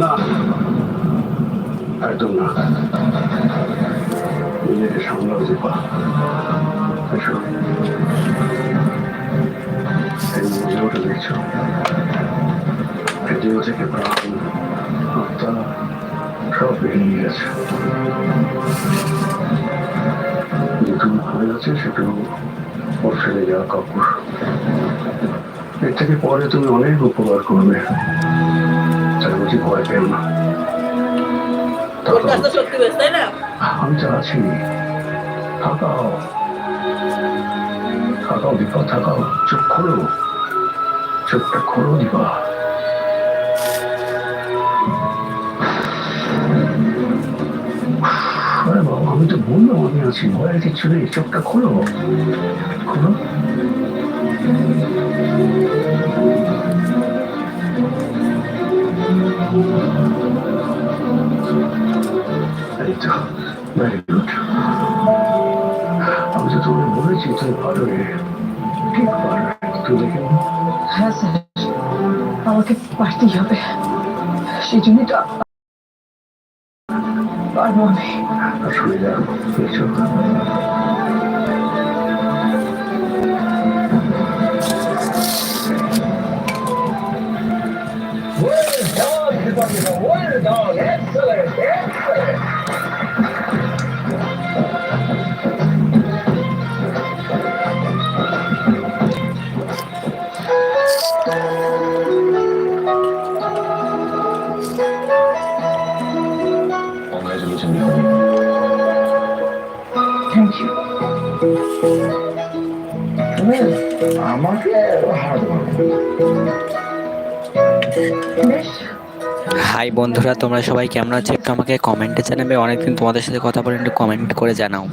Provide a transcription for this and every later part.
না। একদম না। দেখছ? ভিডিও থেকে সব বেরিয়ে গেছে যেটুকু হয়ে গেছে সেটুকু ওর ফেলে এর থেকে পরে তুমি অনেক উপকার করবে। তাই বলছি ভয় পেও না। আমি তো আছি থাকাও। থাকাও দীপা থাকাও। চোখ খোলো চোখটা খোলো দীপা। আরে বাবা আমি তো বললাম আমি আছি। ভয়ের কিছু নেই। চোখটা খোলো খোলো আমি তো বলেছি তুমি পারবে ঠিক হ্যাঁ স্যার। আমাকে পারতেই হবে। সেই জন্যই তো পারব আমি যাও হাই বন্ধুরা তোমরা সবাই কেমন আছো? একটু আমাকে কমেন্টে জানাবে। অনেকদিন তোমাদের সাথে কথা বলে একটু কমেন্ট করে জানাও।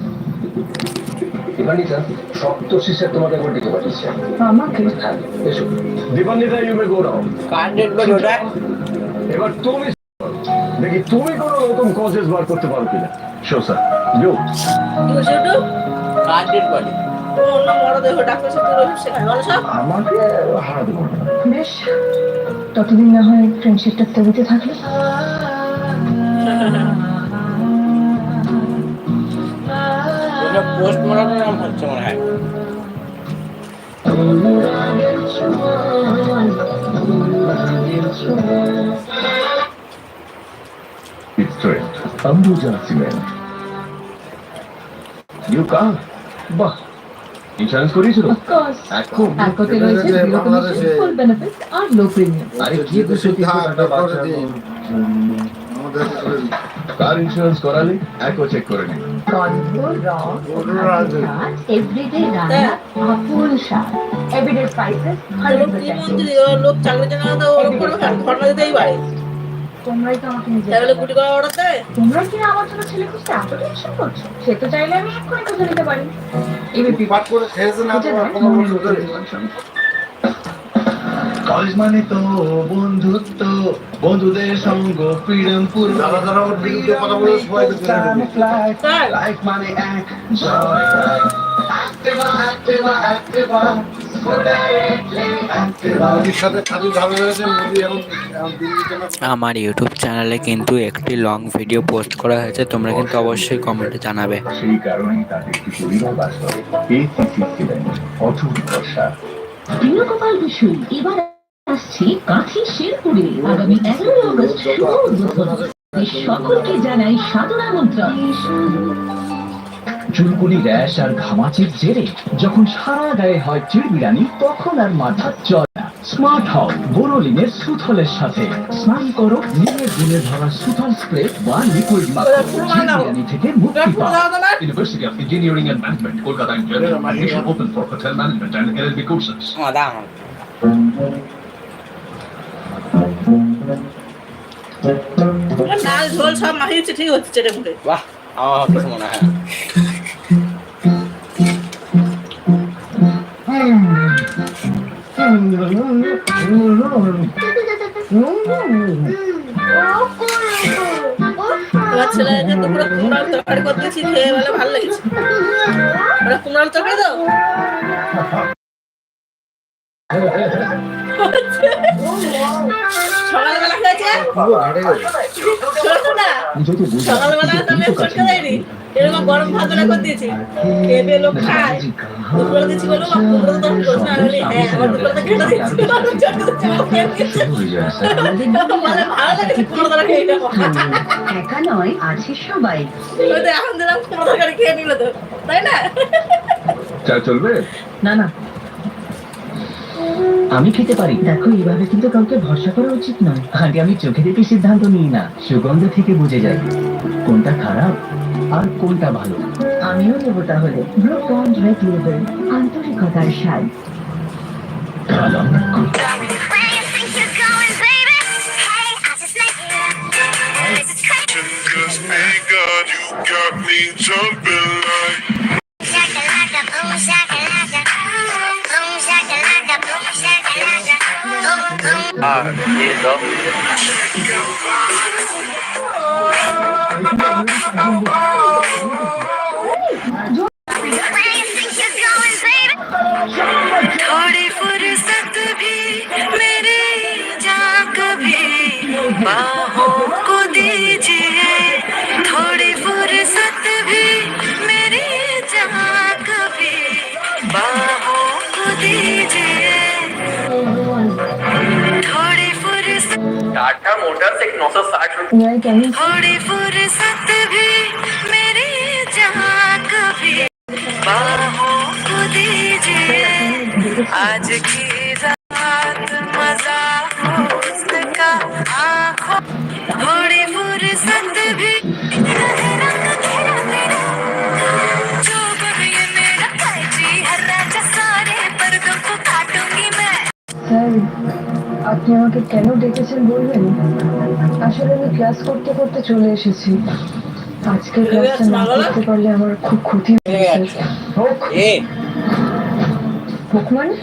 এবার তুমি দেখি তুমি কোনো নতুন কজেস বার করতে পারো কিনা? শো স্যার ডাক্তার সাথে রহিম শেখায় সব আমাকে হারাতে পারবে বেশ ততদিন না হয় ফ্রেন্ডশিপটা তৈরিতে থাকল ওটা পোস্ট হচ্ছে মনে হয় It's straight. Ambuja cement. You can't. বাহ ইন্স্যুরেন্স করিয়েছিল? অফকোর্স এখন একতে রয়েছে জিরো কমিশন ফুল বেনিফিট আর লো প্রিমিয়াম আরে কি দুশো কার ইন্স্যুরেন্স করালে একও চেক করে নিন এভরিডে রান্না। আপুল স্বাদ। এভরিডে স্পাইসেস লোক কি মন্ত্রী? লোক চাকরি জানা তো ওরকম করবে কেন? ঘটনা দিতেই পারে তোমরাই তো আমাকে নিজে তাই বলে গুটি করা অর্ডার দেয়? তোমরা কি আমার জন্য ছেলে খুঁজতে? এত টেনশন করছ সে তো চাইলে আমি এক্ষুনি খুঁজে নিতে পারি। এবিপি পাঠ করে খেয়েছে না কিছু কলেজ মানে তো বন্ধুত্ব বন্ধুদের সঙ্গ ফ্রিডম পুরো যারা যারা ওর বিরুদ্ধে কথা বলে সবাই তো লাইফ মানে এক জয়। অ্যাক্টিভা অ্যাক্টিভা অ্যাক্টিভা আমার ইউটিউব চ্যানেলে কিন্তু একটি লং ভিডিও পোস্ট করা হয়েছে তোমরা কিন্তু অবশ্যই কমেন্টে জানাবে। সেই কারণেই তাদের কিশোরীরা বাস্তবে এসিসি ছিলেন অটুট ভরসা প্রিয় বিশুই এবার আসছে কাঁথি শেরপুরে আগামী এগারোই আগস্ট শুভ উদ্বোধন। সকলকে জানাই সাদর আমন্ত্রণ চুলকুনি র্যাশ আর ঘামাচির জেরে যখন সারা গায়ে হয় চিড়বিড়ানি তখন আর মাথা চলে না। স্মার্ট হও বোরোলিনের সুথলের সাথে। স্নান করো নিয়ে গুলে ধরা সুথল স্প্রে বা লিকুইড মাখো। চিড়বিড়ানি থেকে মুক্তি পাও। দাও তোমার। University of Engineering and Management, Kolkata, India. Admission open for hotel management and LLB courses. আমার দাম ডাল ঝোল সব মাখিয়েছে ঠিক হচ্ছে বাহ আমার কিছু মনে হয়। তোমার ছেলেকে তো পুরো কুমড়ার তরকারি করে দিয়েছি খেয়ে ভালো লাগছে। সকালবেলা খেয়েছে পুরো ঘেটে গেছে শোনো না। যদি বুঝে সকালবেলা তো আমি দেয়নি এরকম গরম ভাত রেখে দিয়েছি। খেয়ে লোক খায়। দুপুরে দিচ্ছি বলব দুপুরে তো তুমি না বলি, হ্যাঁ আমার দুপুরে তো খেয়ে দিচ্ছি মানে ভালো লাগে পুরো তরকারি খেয়ে নেব। একা নয় আছে সবাই। এখন দিলাম তরকারি খেয়ে নিল তো। তাই না? চা চলবে? না না। আমি খেতে পারি। দেখো এইভাবে কিন্তু কাউকে ভরসা করা উচিত নয়। আগে আমি চোখে দেখে সিদ্ধান্ত নিই না সুগন্ধ থেকে বুঝে যাই। কোনটা খারাপ আর কোনটা ভালো? আমিও নেব তাহলে। রেড আন্তরিকতার স্বাদ। Cause thank God you got me jumping like थोड़ी फुर्सत भी मेरे जा कभी बाहों को दीजिए एक नौ सौ साठ थोड़ी फुर्सत भी मेरे जहाँ कभी बाहों को दीजिए। आज की আপনি আমাকে কেন ডেকেছেন বলবেন? আসলে আমি ক্লাস করতে করতে চলে এসেছি। আজকের ক্লাসটা না করতে পারলে আমার খুব ক্ষতি হোক। হোক মানে?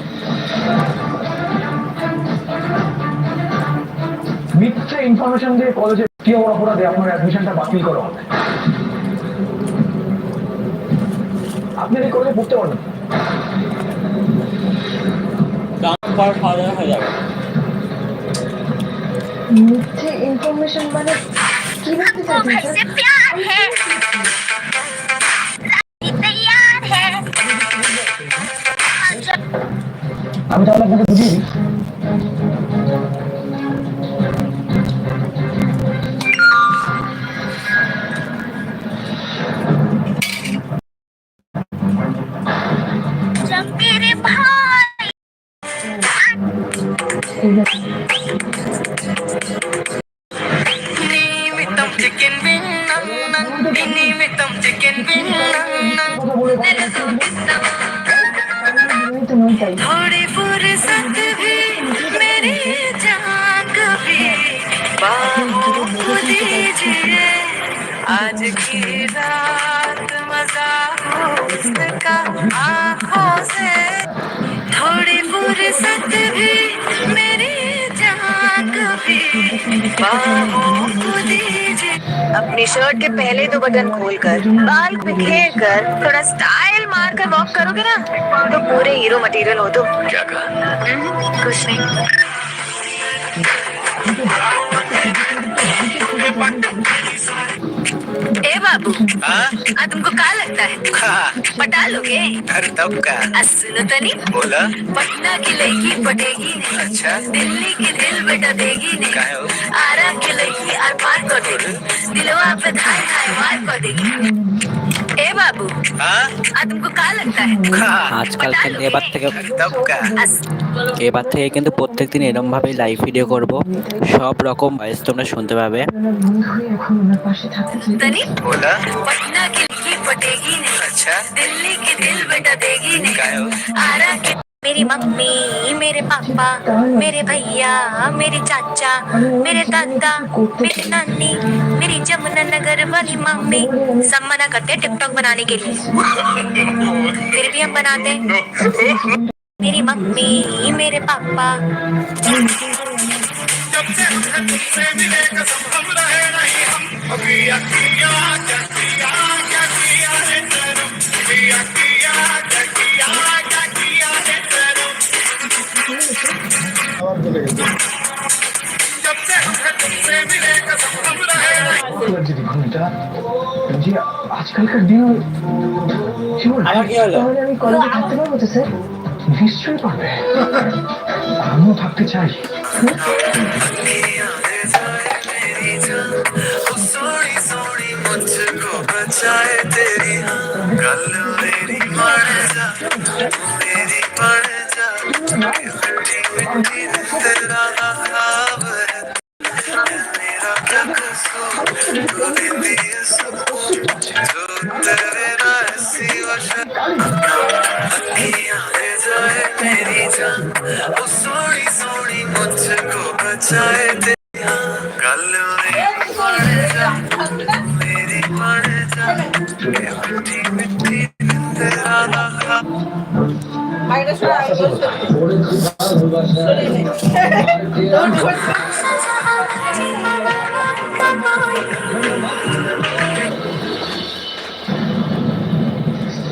মিথ্যে ইনফরমেশন দিয়ে কলেজে কি অপরাধে আপনার অ্যাডমিশনটা বাতিল করা হবে? আপনি এই কলেজে পড়তে পারবেন মিথ্যে ইনফরমেশন মানে কি বলতে চাইছেন আমি তাহলে আপনাকে বুঝিয়ে দিই। నిమిత్తం చికెన్ थोड़ी फुर्सत भी मेरी जान कभी बाहों दीजिए आज की रात मजा हो उसका आंखों से थोड़ी फुर्सत भी मेरी जान कभी बाहों दीजिए अपनी शर्ट के पहले दो बटन खोलकर बाल बिखेर कर थोड़ा स्टाइल मार कर वॉक करोगे ना तो पूरे हीरो मटेरियल हो तो क्या कहा? कुछ नहीं। ए बाबू। हाँ? तुमको क्या लगता है? पटा लोगे अरे तब का आ, सुनो तो नहीं। बोला। पटना की लड़की पटेगी नहीं। अच्छा। दिल्ली की दिल बेटा देगी नहीं। हो? आरा की लड़की आर पार कर देगी दिलवा पे धाय धाय वार कर देगी बाबू हाँ आ तुमको क्या लगता है আজকাল কিন্তু এবার থেকে तब का आ, এবার থেকে কিন্তু প্রত্যেকদিন এরম ভাবে লাইভ ভিডিও করব সব রকম ভয়েস তোমরা শুনতে পাবে আপনারা বন্ধু হয়ে এখন ওনার পাশে থাকতে চাই तो नहीं बोला पटना की लड़की पटेगी नहीं अच्छा दिल्ली की दिल बेटा देगी नहीं काहे हो? आरा की मेरी मम्मी, मेरे पापा, मेरे भैया, मेरे चाचा, मेरे दादा, मेरी नानी, मेरी जमुना नगर वाली मम्मी, सब मना करते टिकटॉक बनाने के लिए। फिर भी हम बनाते मेरी मम्मी, मेरे पापा। जब से मिले हम रहे नहीं हम। अभी খোলার যে ঘুমটা যে আজকালকার দিনে জীবন আমার কি হলো তাহলে আমি কলেজে থাকতে পারবো তো স্যার নিশ্চয়ই পারবে আমিও থাকতে চাই सोनी सोनी मुझको बचाए तेरी गल मेरी मर जा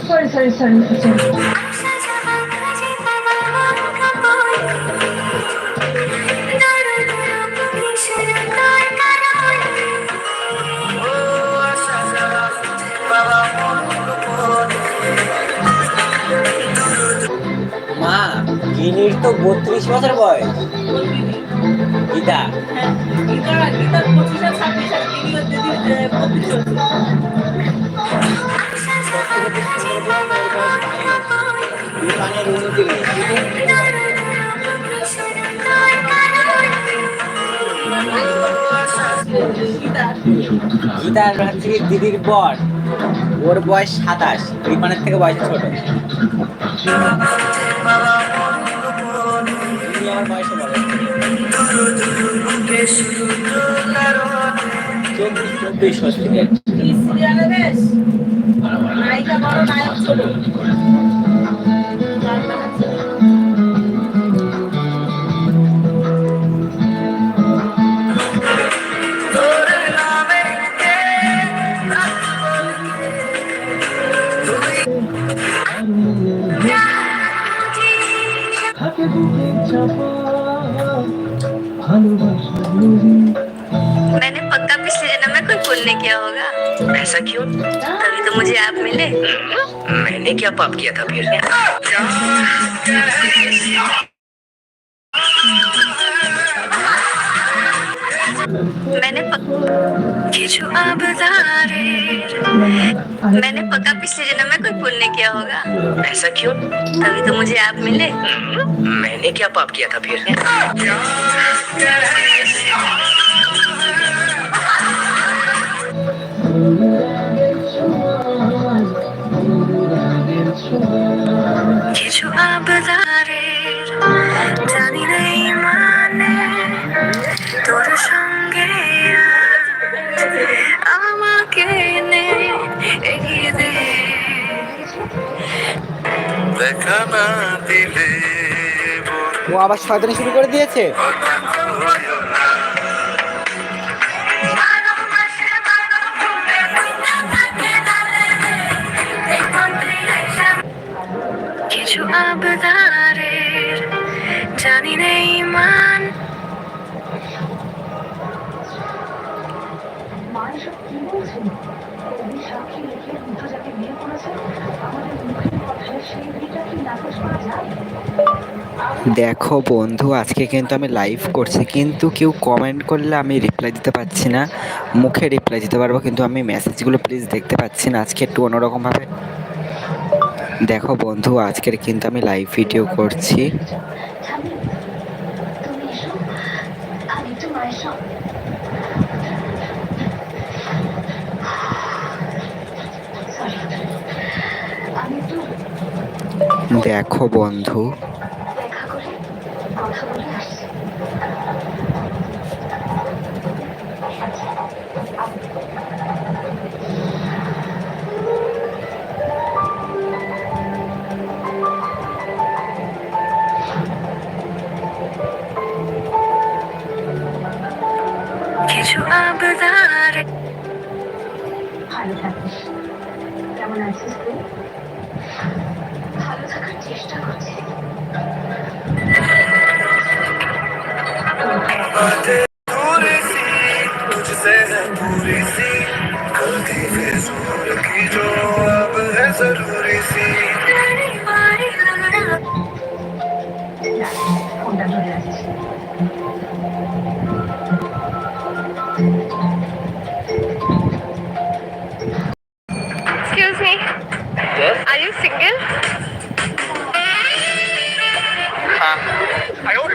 সরি সরি মা গিনির তো বত্রিশ বছর বয়স। গীতা। গীতা- গীতার পঁচিশ আর ছাব্বিশ আর তিন দিদি, বত্রিশ হচ্ছে। গীতা হচ্ছে দিদির বর। ওর বয়স সাতাশ রিপানের থেকে বয়স ছোট। আমার বয়সে বড় চব্বিশ চব্বিশ मैंने पक्का पिछले जन्म में कोई पुण्य किया होगा। ऐसा क्यों? अभी तो मुझे आप मिले। मैंने क्या पाप किया था फिर? मैंने मैंने पक्का पिछले जन्म में कोई पुण्य किया होगा। ऐसा क्यों? तभी तो मुझे आप मिले। मैंने क्या पाप किया था फिर? जो आप बता रहे আবার শয়তানি শুরু করে দিয়েছে। দেখো বন্ধু, আজকে কিন্তু আমি লাইভ করছি, কিন্তু কেউ কমেন্ট করলে আমি রিপ্লাই দিতে পারছি না। মুখে রিপ্লাই দিতে পারব, কিন্তু আমি মেসেজগুলো প্লিজ দেখতে পাচ্ছি না। আজকে একটু অন্যরকমভাবে দেখো বন্ধু, আজকের কিন্তু আমি লাইভ ভিডিও করছি। দেখো তুমি কিছু আবদারে ভালো থাকিস। কেমন আছিস তুই?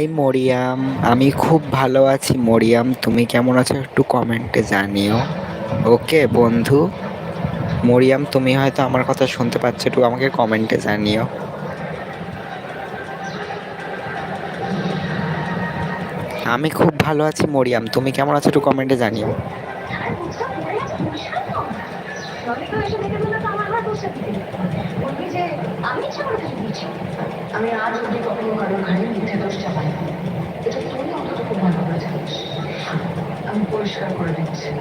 হাই মরিয়াম আমি খুব ভালো আছি মরিয়াম তুমি কেমন আছো একটু কমেন্টে জানিও। ওকে বন্ধু। মরিয়াম তুমি হয়তো আমার কথা শুনতে পাচ্ছ, একটু আমাকে কমেন্টে জানিও। আমি খুব ভালো আছি মরিয়াম তুমি কেমন আছো একটু কমেন্টে জানিও। আমি আজ অব্দি কখনো কারও ঘাড়ে মিথ্যে দোষ চাপাই পরিষ্কার করে দিচ্ছি।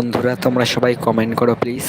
বন্ধুরা তোমরা সবাই কমেন্ট করো প্লিজ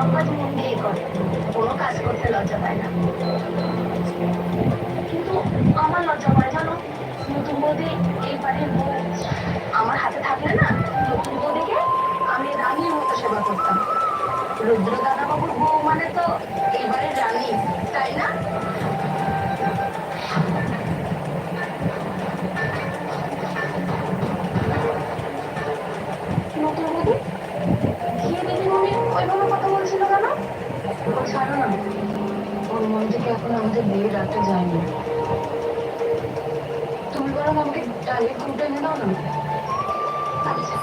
সব কাজ করে কোনো কাজ করতে লজ্জা পায় না। ওর মন থেকে এখন আমাদের বিয়ে রাখতে যায়নি। তুমি বরং আমাকে ডালের ঘুমটা এনে দাও না। আচ্ছা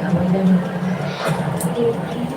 কাছ থেকে আমার যেন বিয়ের দিন বিয়ের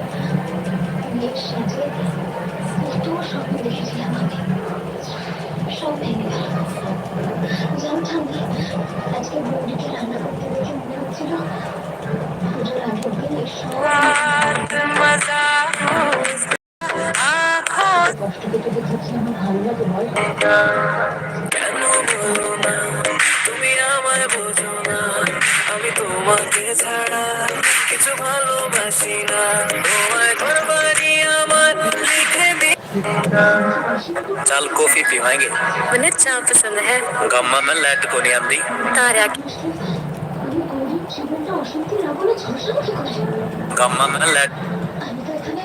আমি গৌরীর জীবনটা অশান্তির আগুনে ঝলসানো কি করে गम्मा में लैट আমি তো এখানে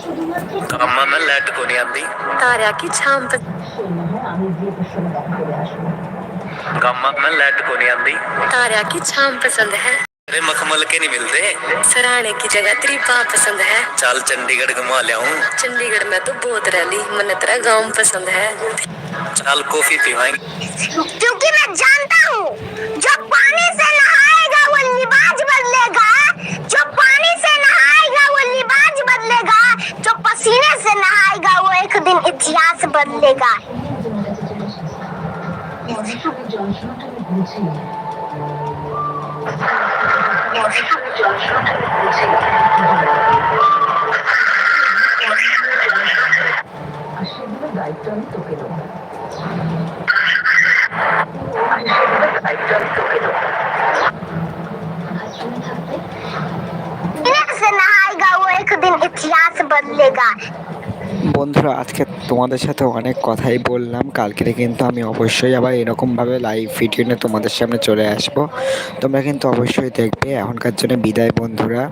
শুধুমাত্র गम्मा में लैट को नहीं आंदी तारा की छाम पसंद সে না হয় আমি গিয়ে তোর সঙ্গে দেখা করে আসবো गम्मा में लैट को नहीं आंदी तारा की छाम पसंद है अरे मखमल के नहीं मिलते। सराहने की जगह तेरी बात पसंद है। चल चंडीगढ़ घुमा लिया चंडीगढ़ में तो बहुत रह ली मैंने तेरा गाँव पसंद है। चल कॉफ़ी पीवाएँगे क्योंकि मैं जानता हूँ जो पानी से नहाएगा वो लिबाज बदलेगा। जो पानी से नहाएगा वो लिबाज बदलेगा। जो पसीने से नहाएगा वो एक दिन इतिहास बदलेगा। Thank you. যন্ত্রণাটা আমি বুঝি তোমাদের সঙ্গে যন্ত্রণাটা আমি বুঝি আর সেগুলো দায়িত্ব আমি তোকে দেবো আর সেগুলো দায়িত্ব আমি তোকে দেবো आश्रम में थकते पसीने से नहाएगा वो एक दिन इतिहास बदलेगा বন্ধুরা, আজকে তোমাদের সাথে অনেক কথাই বললাম। কালকে কিন্তু আমি অবশ্যই আবার এরকমভাবে লাইভ ভিডিও নিয়ে তোমাদের সামনে চলে আসব। তোমরা কিন্তু অবশ্যই দেখবে এখনকার জন্য বিদায় বন্ধুরা।